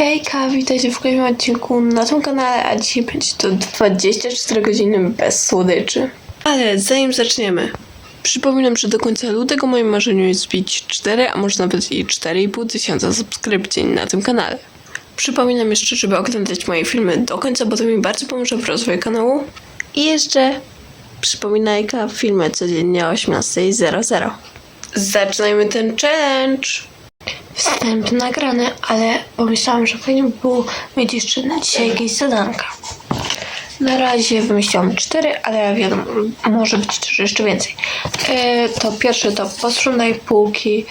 Hejka, witajcie w kolejnym odcinku na tym kanale, a dzisiaj będzie to 24 godziny bez słodyczy. Ale zanim zaczniemy, przypominam, że do końca lutego moim marzeniem jest zbić 4, a może nawet i 4,5 tysiąca subskrypcji na tym kanale. Przypominam jeszcze, żeby oglądać moje filmy do końca, bo to mi bardzo pomoże w rozwoju kanału. I jeszcze przypominajka, filmy codziennie o 18.00. Zaczynajmy ten challenge! Wstęp nagrany, ale pomyślałam, że fajnie by było mieć jeszcze na dzisiaj jakieś zadanka. Na razie wymyśliłam cztery, ale wiadomo, może być jeszcze więcej. E, to pierwsze to posprzątaj półki,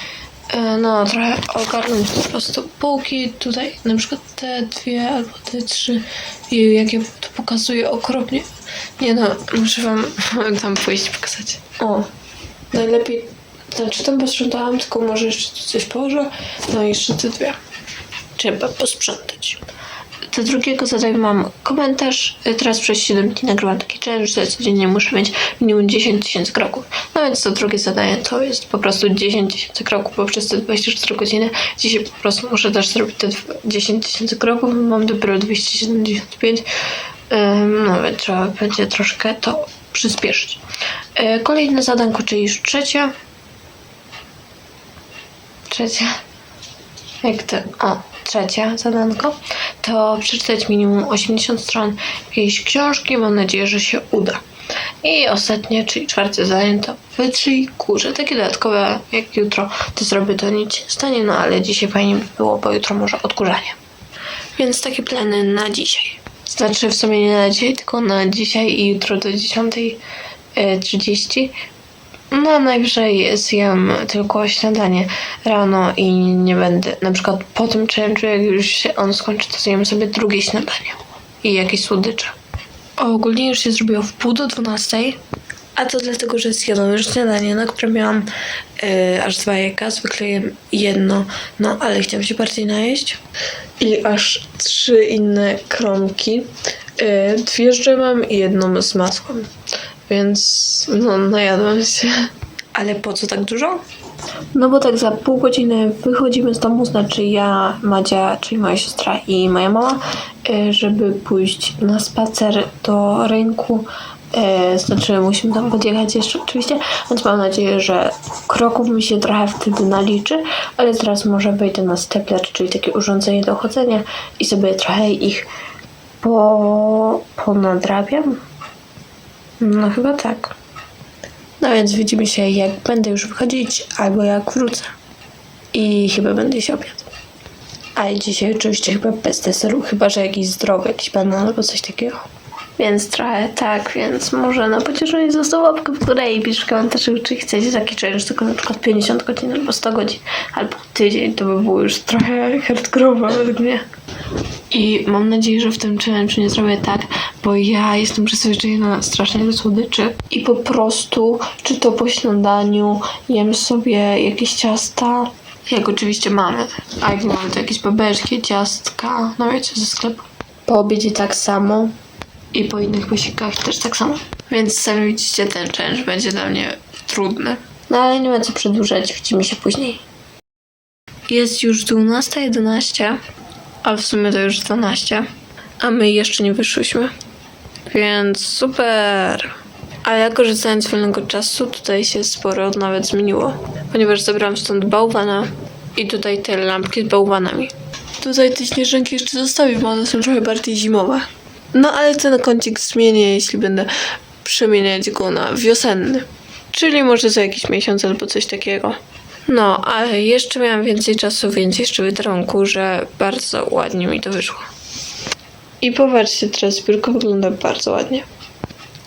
e, no trochę ogarnąć po prostu półki, tutaj na przykład te dwie albo te trzy i jak ja to pokazuję okropnie. Nie no, muszę wam tam pójść pokazać. O, najlepiej znaczy tam posprzątałam, tylko może jeszcze tu coś położę. No i jeszcze te dwie. Trzeba posprzątać. Do drugiego zadania mam komentarz. Teraz przez 7 dni nagrywam taki challenge, że codziennie muszę mieć minimum 10 tysięcy kroków. No więc to drugie zadanie to jest po prostu 10 tysięcy kroków, bo przez te 24 godziny dzisiaj po prostu muszę też zrobić te dwa- 10 tysięcy kroków. Mam dopiero 275. Ym, No więc trzeba będzie troszkę to przyspieszyć. E, Kolejne zadanko, czyli już trzecie. Trzecia. Jak to? O, trzecia zadanko. To przeczytać minimum 80 stron jakiejś książki. Mam nadzieję, że się uda. I ostatnie, czyli czwarte zadanie to wytrzyj kurze. Takie dodatkowe, jak jutro to zrobię, to nic się nie stanie, no ale dzisiaj fajnie by było, bo jutro może odkurzanie. Więc takie plany na dzisiaj. Znaczy w sumie nie na dzisiaj, tylko na dzisiaj i jutro do 10.30. No najwyżej zjem tylko śniadanie rano i nie będę, na przykład po tym challenge'u, jak już się on skończy, to zjem sobie drugie śniadanie i jakieś słodycze. Ogólnie już się zrobiło w pół do dwunastej, a to dlatego, że zjadłam już śniadanie, na które miałam e, aż dwa jajka, zwykle jem jedno, no ale chciałam się bardziej najeść. I aż trzy inne kromki, e, dwie z dżemem i jedną z masłem. Więc no najadłam się. Ale po co tak dużo? No bo tak za pół godziny wychodzimy z domu, znaczy ja, Madzia, czyli moja siostra i moja mama, y, żeby pójść na spacer do rynku. Y, Znaczy musimy tam podjechać jeszcze oczywiście, więc mam nadzieję, że kroków mi się trochę wtedy naliczy, ale teraz może wejdę na stepler, czyli takie urządzenie do chodzenia i sobie trochę ich po, ponadrabiam. No chyba tak. No więc widzimy się jak będę już wychodzić albo jak wrócę. I chyba będę się obiad. Ale dzisiaj oczywiście chyba bez deseru, chyba że jakiś zdrowy, jakiś banan albo coś takiego. Więc trochę tak, więc może na pocieszenie został łapkę w górę i pisz w komentarzu, czy chcecie taki challenge, tylko na przykład 50 godzin albo 100 godzin, albo tydzień, to by było już trochę hardkorowe według mnie. I mam nadzieję, że w tym challenge nie zrobię tak, bo ja jestem przyzwyczajona strasznie do słodyczy i po prostu, czy to po śniadaniu, jem sobie jakieś ciasta, jak oczywiście mamy, a jak nie mamy, to jakieś babeczki, ciastka, no wiecie, ze sklepu. Po obiedzie tak samo i po innych posiłkach też tak samo. Więc sami widzicie, ten challenge będzie dla mnie trudny. No ale nie ma co przedłużać, widzimy się później. Jest już 12.11, a w sumie to już 12, a my jeszcze nie wyszłyśmy. Więc super! Ale korzystając z wolnego czasu, tutaj się sporo nawet zmieniło, ponieważ zabrałam stąd bałwana i tutaj te lampki z bałwanami. Tutaj te śnieżynki jeszcze zostawię, bo one są trochę bardziej zimowe. No ale ten kącik zmienię, jeśli będę przemieniać go na wiosenny. Czyli może za jakiś miesiąc albo coś takiego. No, ale jeszcze miałam więcej czasu, więc jeszcze wytarłam kurze. Bardzo ładnie mi to wyszło. I popatrzcie, teraz biurko wygląda bardzo ładnie.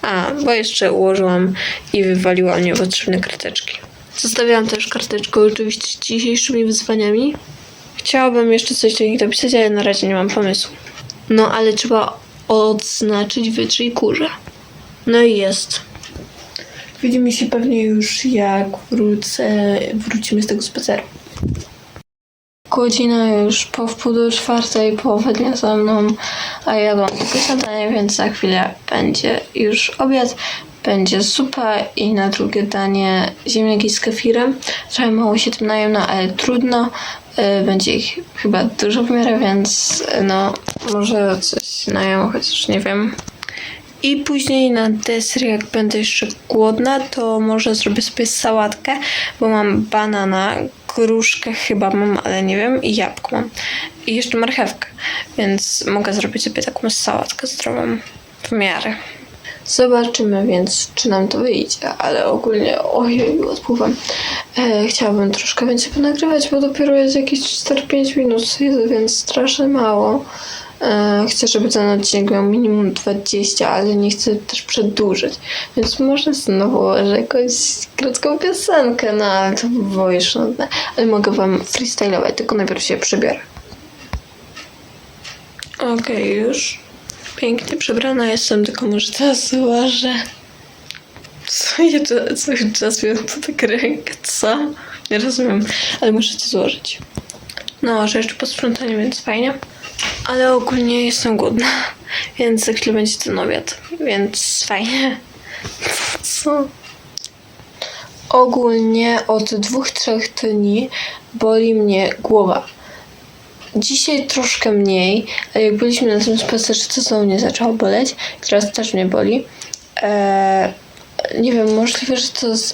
A, bo jeszcze ułożyłam i wywaliłam niepotrzebne karteczki. Zostawiałam też karteczkę oczywiście z dzisiejszymi wyzwaniami. Chciałabym jeszcze coś do nich dopisać, ale na razie nie mam pomysłu. No, ale trzeba odznaczyć wytrzyj kurze. No i jest. Widzimy się pewnie już jak wrócę, wrócimy z tego spaceru. Godzina już po wpół do czwartej, połowa dnia za mną, a ja mam tylko śniadanie, więc za chwilę będzie już obiad, będzie zupa i na drugie danie ziemniaki z kefirem. Trochę mało się tym najem, no ale trudno, E, Będzie ich chyba dużo w miarę, więc e, no może coś najem, chociaż nie wiem. I później na deser, jak będę jeszcze głodna, to może zrobię sobie sałatkę, bo mam banana, gruszkę chyba mam, ale nie wiem, i jabłko mam. I jeszcze marchewkę, więc mogę zrobić sobie taką sałatkę zdrową w miarę. Zobaczymy więc, czy nam to wyjdzie, ale ogólnie, ojej, odpływam. E, chciałabym troszkę więcej ponagrywać, bo dopiero jest jakieś 4-5 minut, więc strasznie mało. E, chcę, żeby ten odcinek miał minimum 20, ale nie chcę też przedłużyć. Więc może znowu ułożę jakąś krótką piosenkę, no ale to by było już nudne. Ale mogę wam freestylować, tylko najpierw się przebiorę. Okej, już. Pięknie przebrana jestem, tylko może teraz złożę. Co ja cały czas miałam tu tak rękę, co? Nie rozumiem, ale muszę to złożyć. No, że jeszcze posprzątanie, więc fajnie. Ale ogólnie jestem głodna, więc za chwilę będzie ten obiad, więc fajnie. Co? Ogólnie od dwóch, trzech dni boli mnie głowa. Dzisiaj troszkę mniej, ale jak byliśmy na tym spacerze, to znowu mnie zaczęło boleć. Teraz też mnie boli. Eee, nie wiem, możliwe, że to z,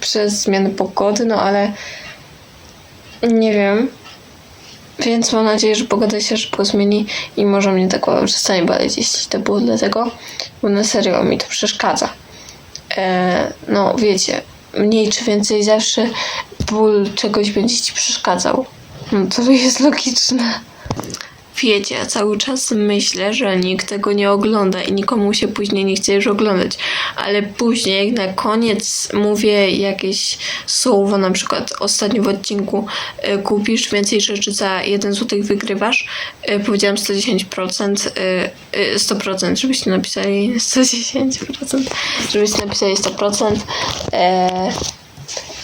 przez zmianę pogody, no ale nie wiem. Więc mam nadzieję, że pogoda się szybko zmieni i może mnie tak przestanie boleć, jeśli to było dlatego, bo na serio mi to przeszkadza. E, no wiecie, mniej czy więcej zawsze ból czegoś będzie ci przeszkadzał. No to jest logiczne. Wiecie, cały czas myślę, że nikt tego nie ogląda i nikomu się później nie chce już oglądać. Ale później, jak na koniec mówię jakieś słowo, na przykład ostatnio w odcinku y, kupisz więcej rzeczy za 1 zł wygrywasz, y, powiedziałam 110%, y, y, 100%, żebyście napisali 110%, żebyście napisali 100%. E,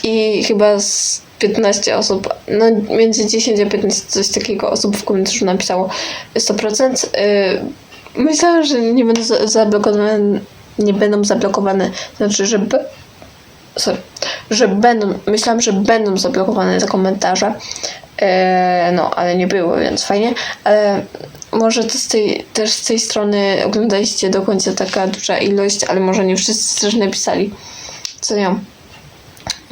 i chyba z 15 osób, no między 10 a 15 coś takiego osób w komentarzu napisało 100%. Yy, myślałam, że nie będą za- zablokowane, nie będą zablokowane, znaczy, że b- sorry, że będą, myślałam, że będą zablokowane za komentarze. Yy, no, ale nie było, więc fajnie. Ale może to z tej, też z tej strony oglądaliście do końca taka duża ilość, ale może nie wszyscy też napisali. Co ja?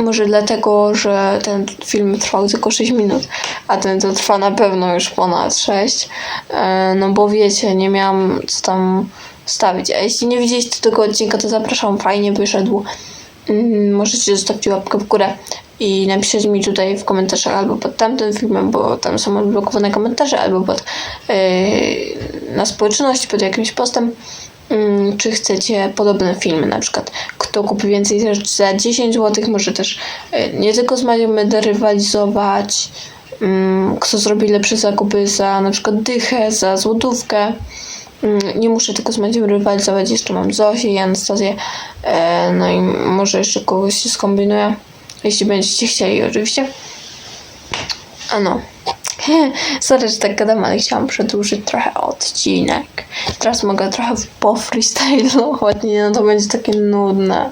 Może dlatego, że ten film trwał tylko 6 minut, a ten to trwa na pewno już ponad 6. E, No bo wiecie, nie miałam co tam stawić. A jeśli nie widzieliście tego odcinka, to zapraszam, fajnie wyszedł. Mm, Możecie zostawić łapkę w górę i napisać mi tutaj w komentarzach albo pod tamtym filmem, bo tam są odblokowane komentarze, albo pod yy, na społeczności, pod jakimś postem. Mm, czy chcecie podobne filmy, na przykład kto kupi więcej rzeczy za 10 zł, może też y, nie tylko z Mają będę rywalizować, mm, kto zrobi lepsze zakupy za na przykład dychę, za złotówkę. Mm, Nie muszę tylko z Madzią rywalizować, jeszcze mam Zosię i Anastazję, e, no i może jeszcze kogoś się skombinuję, jeśli będziecie chcieli oczywiście. A no. Sorry, że tak gadam, ale chciałam przedłużyć trochę odcinek. Teraz mogę trochę pofreestylować, nie no to będzie takie nudne.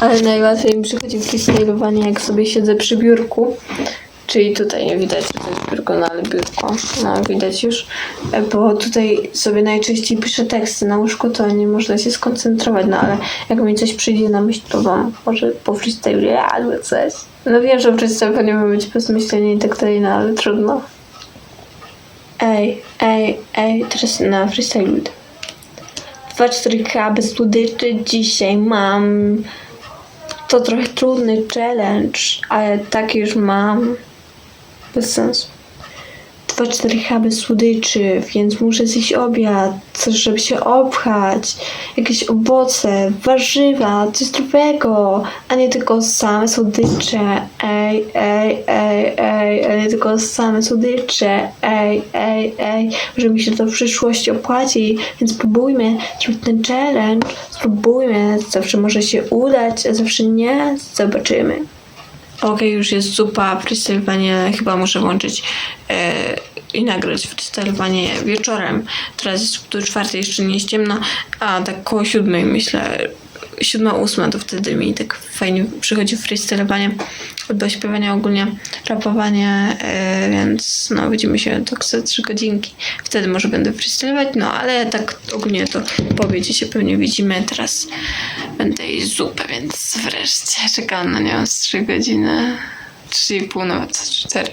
Ale najłatwiej mi przychodzi freestylowanie, jak sobie siedzę przy biurku. Czyli tutaj nie widać, jest biurko, no ale biurko, no widać już. E, Bo tutaj sobie najczęściej piszę teksty na łóżku, to nie można się skoncentrować, no ale jak mi coś przyjdzie na myśl, to wam może po freestyluję albo coś. No wiem, że freestylowanie ma być bez myślenia i tak dalej, no ale trudno. Ej, ej, ej, teraz na freestylu. 2-4K bez dzisiaj mam. To trochę trudny challenge, ale taki już mam. Bez sensu. 2-4K bez słodyczy, więc muszę zjeść obiad, coś żeby się obchać, jakieś owoce, warzywa, coś zdrowego, a nie tylko same słodycze. Ej, ej, ej, ej, a nie tylko same słodycze. Ej, ej, ej, może mi się to w przyszłości opłaci, więc spróbujmy zrobić ten challenge, spróbujmy, zawsze może się udać, a zawsze nie, zobaczymy. Okej, już jest zupa, freestylowanie chyba muszę włączyć e, i nagrać freestylowanie wieczorem. Teraz jest do czwartej, jeszcze nie jest ciemno, a tak koło siódmej myślę, siódma, ósma, to wtedy mi tak fajnie przychodzi freestylowanie do śpiewania ogólnie, rapowanie, yy, więc no widzimy się tak za trzy godzinki. Wtedy może będę freestylować, no ale tak ogólnie to po obiedzie się pewnie widzimy. Teraz będę jeść zupę, więc wreszcie czekam na nią z trzy godziny, trzy i pół, nawet cztery.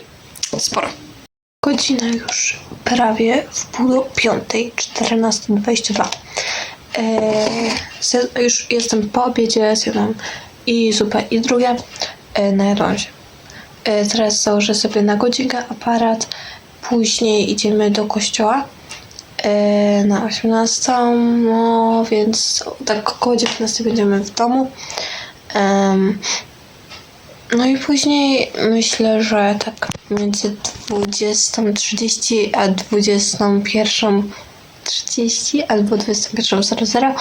Sporo. Godzina już prawie w pół do piątej, 14.22. Zja- już jestem po obiedzie, zjadłam i zupę, i drugie. Eee, najadłam. Eee, teraz założę sobie na godzinkę aparat. Później idziemy do kościoła eee, na 18, no więc tak około 19 będziemy w domu. Em, no i później myślę, że tak między 20.30 a 21.30 albo 21.00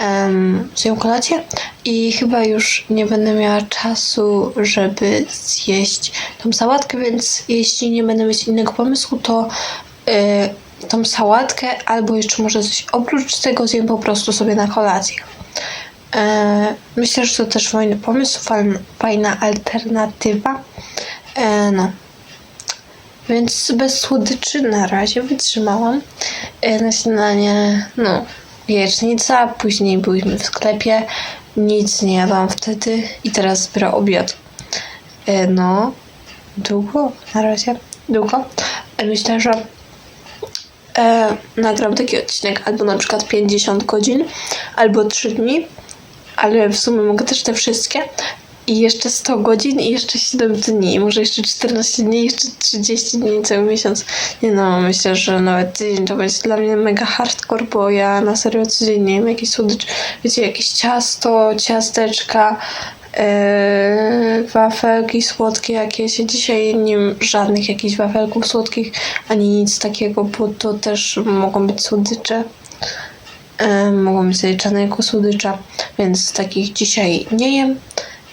um, zjem kolację i chyba już nie będę miała czasu, żeby zjeść tą sałatkę, więc jeśli nie będę mieć innego pomysłu, to y, tą sałatkę albo jeszcze może coś oprócz tego zjem po prostu sobie na kolację. E, Myślę, że to też fajny pomysł, fajna, fajna alternatywa. E, No. Więc bez słodyczy na razie wytrzymałam. E, Na śniadanie, no, jajecznica, później byliśmy w sklepie, nic nie jadłam wtedy i teraz dopiero obiad. E, No, długo na razie, długo. E, Myślę, że e, nagram taki odcinek albo na przykład 50 godzin, albo 3 dni, ale w sumie mogę też te wszystkie. I jeszcze 100 godzin i jeszcze 7 dni, może jeszcze 14 dni, jeszcze 30 dni, cały miesiąc. Nie no, myślę, że nawet tydzień to będzie dla mnie mega hardcore, bo ja na serio codziennie jem jakieś słodycz, wiecie, jakieś ciasto, ciasteczka, Yy, wafelki słodkie jakieś. Dzisiaj nie mam żadnych jakichś wafelków słodkich, ani nic takiego, bo to też mogą być słodycze. Yy, mogą być zaliczane jako słodycza, więc takich dzisiaj nie jem.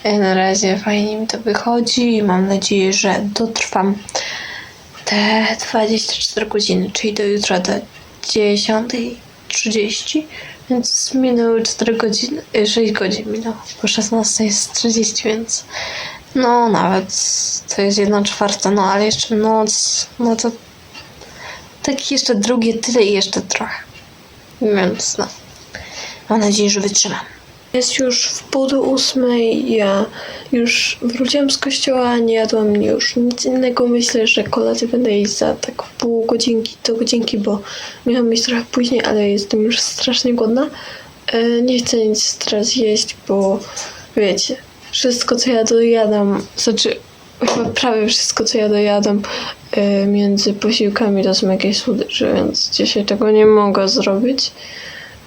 Yy, na razie fajnie mi to wychodzi mam nadzieję, że dotrwam te 24 godziny, czyli do jutra do 10.30, więc minęły 4 godziny, y, 6 godzin minęło, bo 16 jest 30, więc no nawet to jest 1 czwarta, no ale jeszcze noc, no to tak jeszcze drugie tyle i jeszcze trochę, więc no, mam nadzieję, że wytrzymam. Jest już w pół do ósmej, ja już wróciłam z kościoła, nie jadłam już nic innego. Myślę, że kolację będę jeść za tak pół godzinki do godzinki, bo miałam iść trochę później, ale jestem już strasznie głodna. E, nie chcę nic teraz jeść, bo wiecie, wszystko co ja dojadam, znaczy chyba prawie wszystko co ja dojadam e, między posiłkami to są jakieś słodycze, więc dzisiaj tego nie mogę zrobić.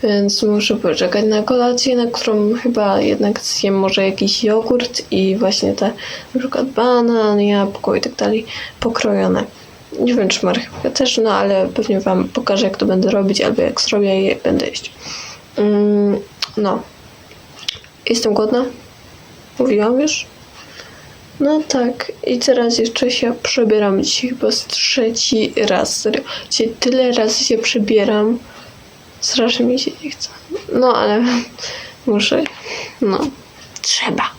Więc muszę poczekać na kolację, na którą chyba jednak zjem może jakiś jogurt i właśnie te na przykład banan, jabłko i tak dalej pokrojone. Nie wiem czy marchewkę też, no ale pewnie wam pokażę jak to będę robić albo jak zrobię i będę jeść. Mm, no. Jestem głodna? Mówiłam już? No tak, i teraz jeszcze się przebieram. Dzisiaj chyba z trzeci raz. Dzisiaj tyle razy się przebieram. Strasznie mi się nie chce. No ale muszę. No. Trzeba.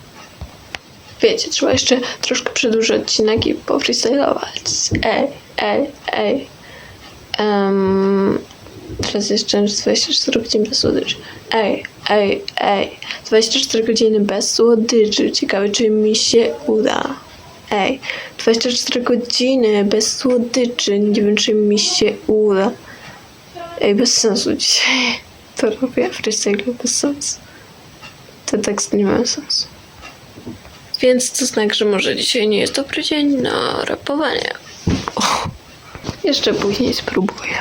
Wiecie, trzeba jeszcze troszkę przedłużyć odcinek i pofreestylować. Ej, ej, ej. Um, teraz jeszcze 24 godziny bez słodyczy. Ej, ej, ej. 24 godziny bez słodyczy. Ciekawe, czy mi się uda. Ej, 24 godziny bez słodyczy. Nie wiem, czy mi się uda. Ej, bez sensu dzisiaj. To robię freestyle bez sensu. Te teksty nie mają sensu. Więc to znak, że może dzisiaj nie jest dobry dzień na rapowanie. O, jeszcze później spróbuję.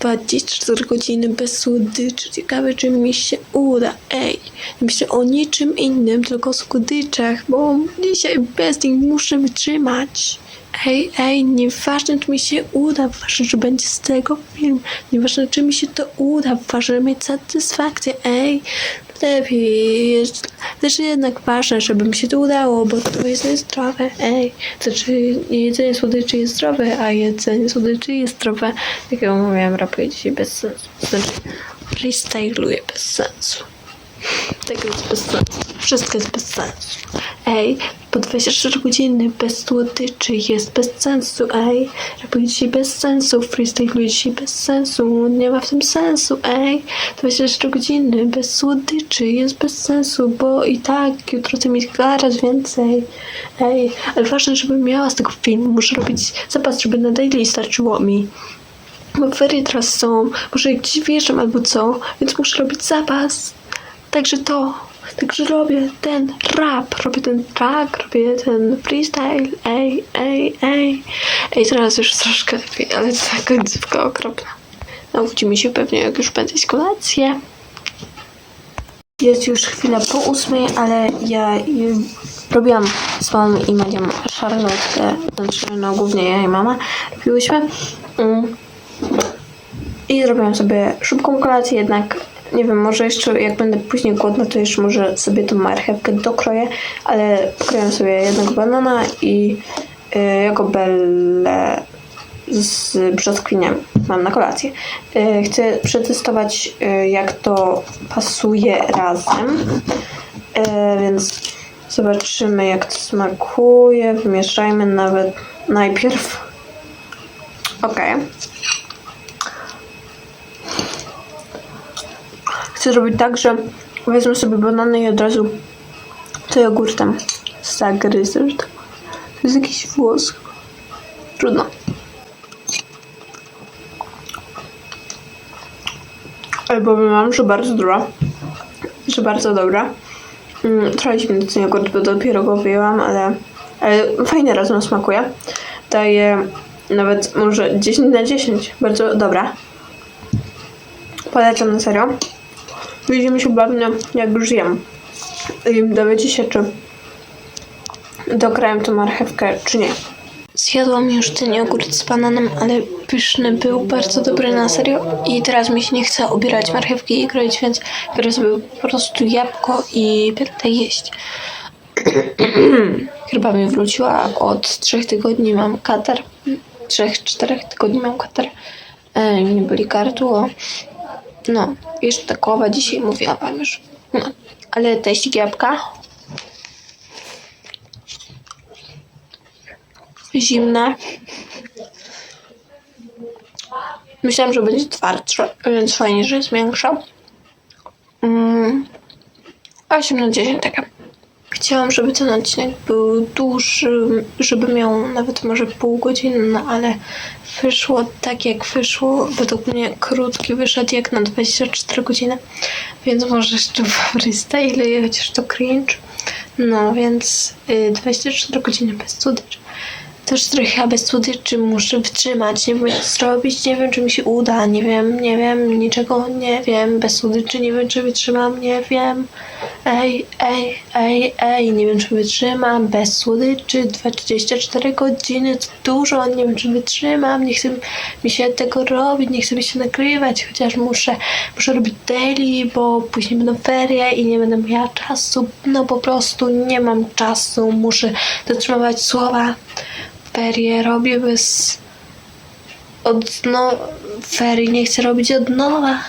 24 godziny bez słodyczy. Ciekawe, czy mi się uda. Ej, nie myślę o niczym innym, tylko o słodyczach, bo dzisiaj bez nich muszę wytrzymać. Ej, ej, nieważne czy mi się uda, ważne czy będzie z tego film, nieważne czy mi się to uda, ważne mieć satysfakcję, ej, lepiej jest, też jednak ważne, żeby mi się to udało, bo to jest zdrowe, ej, znaczy jedzenie słodyczy jest zdrowe, a jedzenie słodyczy jest zdrowe, jak ja mówiłam, rapuję dzisiaj bez sensu, znaczy freestyluję bez sensu. Tego jest bez sensu. Wszystko jest bez sensu. Ej, po 24 godziny bez słodyczy jest bez sensu, ej. Robię dzisiaj bez sensu, freestyluję dzisiaj bez sensu, nie ma w tym sensu, ej. 24 godziny bez słodyczy jest bez sensu, bo i tak jutro chcę mieć zaraz więcej. Ej, ale ważne, żebym miała z tego film, muszę robić zapas, żeby na daily starczyło mi. Bo ferie teraz są, może gdzieś wjeżdżam albo co, więc muszę robić zapas. Także to, także robię ten rap, robię ten track, robię ten freestyle, ej, ej, ej. Ej, teraz już troszkę lepiej, ale ta końcówka okropna. Widzimy się pewnie, jak już będę z kolację. Jest już chwila po ósmej, ale ja robiłam z mamą i Madzią szarlotkę, znaczy no głównie ja i mama robiłyśmy. Mm. I zrobiłam sobie szybką kolację, jednak nie wiem, może jeszcze jak będę później głodna, to jeszcze może sobie tą marchewkę dokroję, ale pokroję sobie jednego banana i y, jako belle z brzoskwiniami mam na kolację. Y, chcę przetestować, y, jak to pasuje razem, y, więc zobaczymy, jak to smakuje. Wymieszajmy nawet najpierw. Okej. Chcę zrobić tak, że wezmę sobie banany i od razu to jogurtem zagryzę. tak. To jest jakiś włos. Trudno. Ale powiem wam, że bardzo dobra. Że bardzo dobra. Mm, trochę dziwny ten jogurt, bo dopiero go wyjęłam, ale, ale fajnie razem smakuje. Daje nawet może 10 na 10. Bardzo dobra. Polecam na serio. Widzimy się pewnie jak już jem. I dowiecie się, czy dokrajem tą marchewkę, czy nie. Zjadłam już ten jogurt z bananem, ale pyszny był, bardzo dobry na serio. I teraz mi się nie chce obierać marchewki i kroić, więc biorę sobie po prostu jabłko i będę jeść. Chyba mi wróciła od trzech tygodni mam katar. Trzech, czterech tygodni mam katar. E, mnie boli gardło. No, jeszcze ta głowa dzisiaj mówiła wam już. No, ale teścik jabłka. Zimne. Myślałam, że będzie twardsze, więc fajnie, że jest większa. Mm, 8 na 10 taka. Chciałam, żeby ten odcinek był dłuższy, żeby miał nawet może pół godziny, no ale wyszło tak jak wyszło. Według mnie krótki wyszedł jak na 24 godziny, więc może jeszcze freestyle, chociaż to cringe. No więc y, 24 godziny bez słodyczy. Też trochę bez słodyczy muszę wytrzymać, nie wiem co zrobić, nie wiem czy mi się uda, nie wiem, nie wiem, niczego nie wiem, bez słodyczy nie wiem czy wytrzymam, nie wiem. Ej, ej, ej, ej, nie wiem czy wytrzymam, bez słodyczy, 24 godziny to dużo, nie wiem czy wytrzymam, nie chcę mi się tego robić, nie chcę mi się nagrywać, chociaż muszę, muszę robić daily, bo później będą ferie i nie będę miała czasu, no po prostu nie mam czasu, muszę dotrzymywać słowa ferie robię bez od no ferii nie chcę robić od nowa.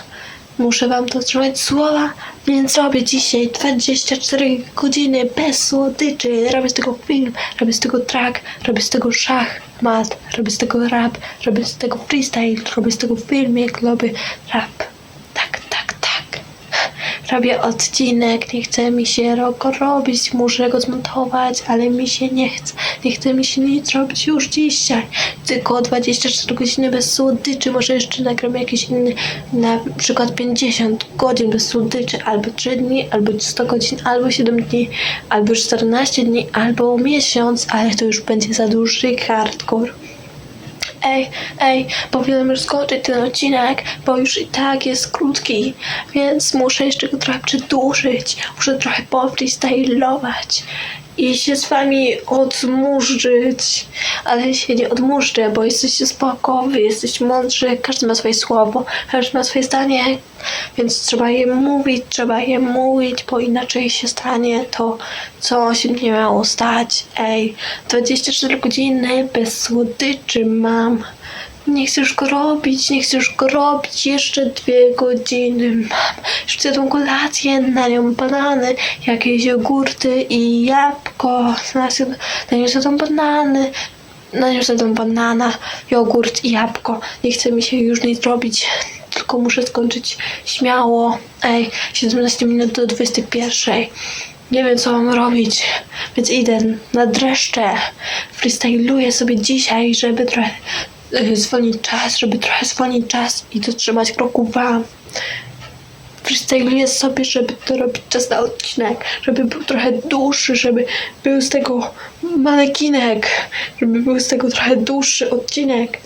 Muszę wam to trzymać słowa, więc robię dzisiaj 24 godziny bez słodyczy. Robię z tego film, robię z tego track, robię z tego szach, mat, robię z tego rap, robię z tego freestyle, robię z tego filmik, robię rap. Robię odcinek, nie chce mi się go robić, muszę go zmontować, ale mi się nie chce. Nie chce mi się nic robić już dzisiaj. Tylko 24 godziny bez słodyczy, może jeszcze nagram jakiś inny, na przykład 50 godzin bez słodyczy, albo 3 dni, albo 100 godzin, albo 7 dni, albo 14 dni, albo miesiąc, ale to już będzie za duży hardcore. Ej, ej, powinienem już skończyć ten odcinek, bo już i tak jest krótki, więc muszę jeszcze go trochę przedłużyć, muszę trochę pofreestylować i się z wami odmurzyć, ale się nie odmurzę, bo jesteście spoko, wy jesteście mądrzy, każdy ma swoje słowo, każdy ma swoje zdanie, więc trzeba je mówić, trzeba je mówić, bo inaczej się stanie to, co się nie miało stać. Ej, 24 godziny bez słodyczy mam. Nie chcesz go robić, nie chcesz go robić. Jeszcze dwie godziny mam. Jeszcze tą kolację, na nią banany, jakieś jogurty i jabłko. Na nią są banany. Na nią są banana, jogurt i jabłko. Nie chce mi się już nic robić. Tylko muszę skończyć śmiało. Ej, 17 minut do 21. Nie wiem, co mam robić, więc idę na dreszcze. Freestyluję sobie dzisiaj, żeby trochę zwolnić czas, żeby trochę zwolnić czas i dotrzymać kroku wam. Freestyluję sobie, żeby to robić czas na odcinek, żeby był trochę dłuższy, żeby był z tego manekinek, żeby był z tego trochę dłuższy odcinek.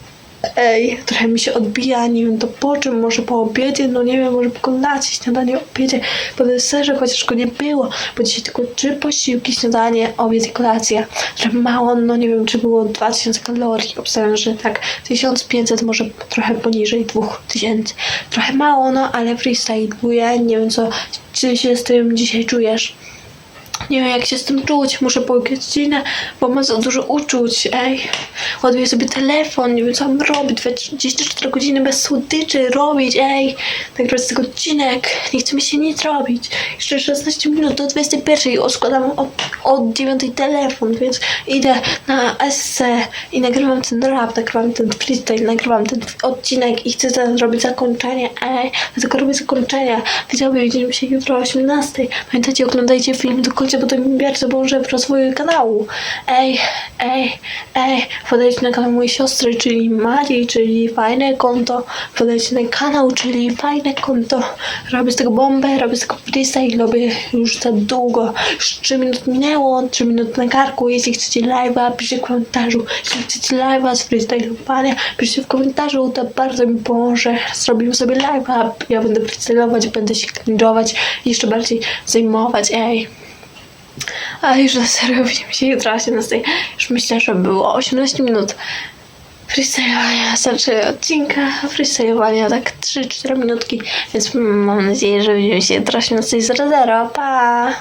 Ej, trochę mi się odbija, nie wiem to po czym, może po obiedzie, no nie wiem, może po kolacji, śniadanie, obiedzie, po deserze, chociaż go nie było, bo dzisiaj tylko trzy posiłki, śniadanie, obiad i kolacja, że mało, no nie wiem, czy było 2000 kalorii, obstawiam, że tak 1500, może trochę poniżej 2000, trochę mało, no ale freestyluję, nie wiem co, czy się z tym dzisiaj czujesz. Nie wiem jak się z tym czuć, muszę po godzinę, bo mam za dużo uczuć, ej. Ładuję sobie telefon, nie wiem co mam robić, 24 godziny bez słodyczy robić, ej. Nagrać tego odcinek, nie chce mi się nic robić. Jeszcze 16 minut do 21 i odkładam od, od 9 telefon, więc idę na SC i nagrywam ten rap, nagrywam ten freestyle, nagrywam ten odcinek i chcę teraz zrobić zakończenie, ej. Dlatego robię zakończenie. Widzowie, widzimy się jutro o 18. Pamiętajcie, oglądajcie film do końca, bo to mi bardzo pomoże w rozwoju kanału. Ej, ej, ej, wpadajcie na kanał mojej siostry, czyli Marii, czyli fajne konto. Wpadajcie na kanał, czyli fajne konto. Robię z tego bombę, robię z tego freestyle, robię już za długo. Już 3 minut minęło, 3 minuty na karku. Jeśli chcecie live'a, piszcie w komentarzu. Jeśli chcecie live'a z freestylowania, piszcie w komentarzu, to bardzo mi pomoże. Zrobimy sobie live'a, ja będę freestylować, będę się cringe'ować jeszcze bardziej zajmować, ej. A już na serio widzimy się jutro o 18. Już myślę, że było 18 minut freestylowania, znaczy odcinka freestylowania, tak 3-4 minutki, więc mam nadzieję, że widzimy się jutro o 18.00. Pa!